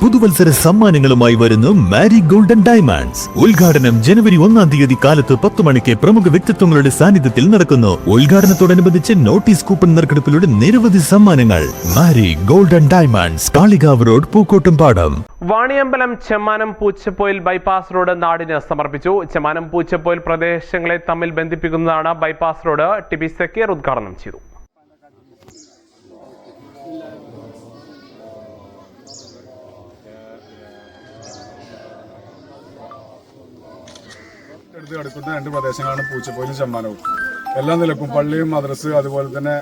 പുതുവത്സര സമ്മാനങ്ങളുമായി വരുന്നു മാരി golden diamonds ഉദ്ഘാടനം ജനുവരി ഒന്നാം തീയതി കാലത്ത് പത്ത് മണിക്ക് പ്രമുഖ വ്യക്തിത്വങ്ങളുടെ സാന്നിധ്യത്തിൽ നടക്കുന്നു. ഉദ്ഘാടനത്തോടനുബന്ധിച്ച് നോട്ടീസ് കൂപ്പൺ നറുക്കെടുപ്പിലൂടെ നിരവധി സമ്മാനങ്ങൾ. Mari golden diamonds Kalikavu road Pookkottumpadam Vaniyambalam Chemmanam Poochappoyil bypass road നാടിന് സമർപ്പിച്ചു. ചെമ്മാനം പൂച്ചപ്പോയിൽ പ്രദേശങ്ങളെ തമ്മിൽ ബന്ധിപ്പിക്കുന്നതാണ് ബൈപ്പാസ് റോഡ് ടി ബി ഉദ്ഘാടനം ചെയ്തു. എടുത്ത് അടുക്കുന്ന രണ്ട് പ്രദേശങ്ങളാണ് പൂച്ചപ്പോയിലും ചെമ്മാനവും. എല്ലാ നിലക്കും പള്ളിയും മദ്രസ് അതുപോലെ തന്നെ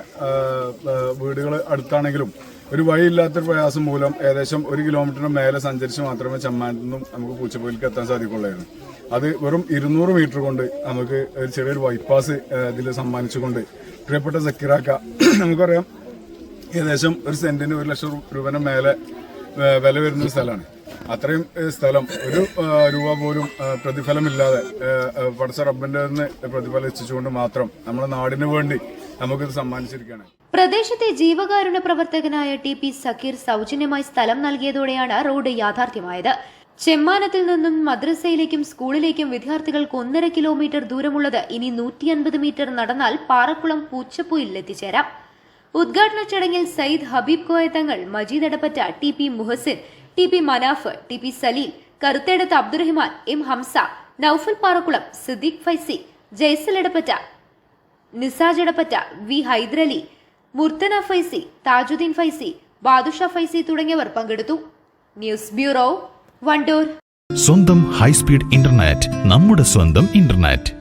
വീടുകൾ അടുത്താണെങ്കിലും ഒരു വഴിയില്ലാത്തൊരു പ്രയാസം മൂലം ഏകദേശം ഒരു കിലോമീറ്ററിന് മേലെ സഞ്ചരിച്ച് മാത്രമേ ചെമ്മാനത്തു നിന്നും നമുക്ക് പൂച്ചപ്പോയിലേക്ക് എത്താൻ സാധിക്കുള്ളായിരുന്നു അത് വെറും ഇരുന്നൂറ് മീറ്റർ കൊണ്ട് നമുക്ക് ഒരു ചെറിയൊരു ബൈപ്പാസ് ഇതിൽ സമ്മാനിച്ചുകൊണ്ട് പ്രിയപ്പെട്ട സക്കിറാക്ക നമുക്കറിയാം ഏകദേശം ഒരു സെന്റിന് ഒരു ലക്ഷം രൂപയുടെ മേലെ വില വരുന്ന സ്ഥലമാണ്. അത്രയും സ്ഥലം. ഒരു രൂപ പോലും പ്രതിഫലമില്ലാതെ പടച്ച റബ്ബിന്റെ നിന്ന് പ്രതിഫലിച്ചുകൊണ്ട് മാത്രം നമ്മുടെ നാടിന് വേണ്ടി നമുക്കിത് സമ്മാനിച്ചിരിക്കുകയാണ്. പ്രദേശത്തെ ജീവകാരുണ്യ പ്രവർത്തകനായ ടി പി സക്കീർ സൗജന്യമായി സ്ഥലം നൽകിയതോടെയാണ് റോഡ് യാഥാർത്ഥ്യമായത്. ചെമ്മാനത്തിൽ നിന്നും മദ്രസയിലേക്കും സ്കൂളിലേക്കും വിദ്യാർത്ഥികൾക്ക് ഒന്നര കിലോമീറ്റർ ദൂരമുള്ളത് ഇനി നൂറ്റി അൻപത് മീറ്റർ നടന്നാൽ പാറക്കുളം പൂച്ചപ്പൂയിൽ എത്തിച്ചേരാം. ഉദ്ഘാടന ചടങ്ങിൽ Sayyid Habeeb Koya Thangal Majeed Edappatta T P Muhasin T P Manaf T P Saleel Karuthedath Abdurahiman M Hamsa Noufal Parakkulam Siddique Faizy Jaisal Edappatta Nisaj Edappatta V Hyderali Murthana Faizy Thajudheen Faizy Badusha Faizy തുടങ്ങിയവർ പങ്കെടുത്തു. News bureau Wandoor. സ്വന്തം high speed internet നമ്മുടെ സ്വന്തം internet.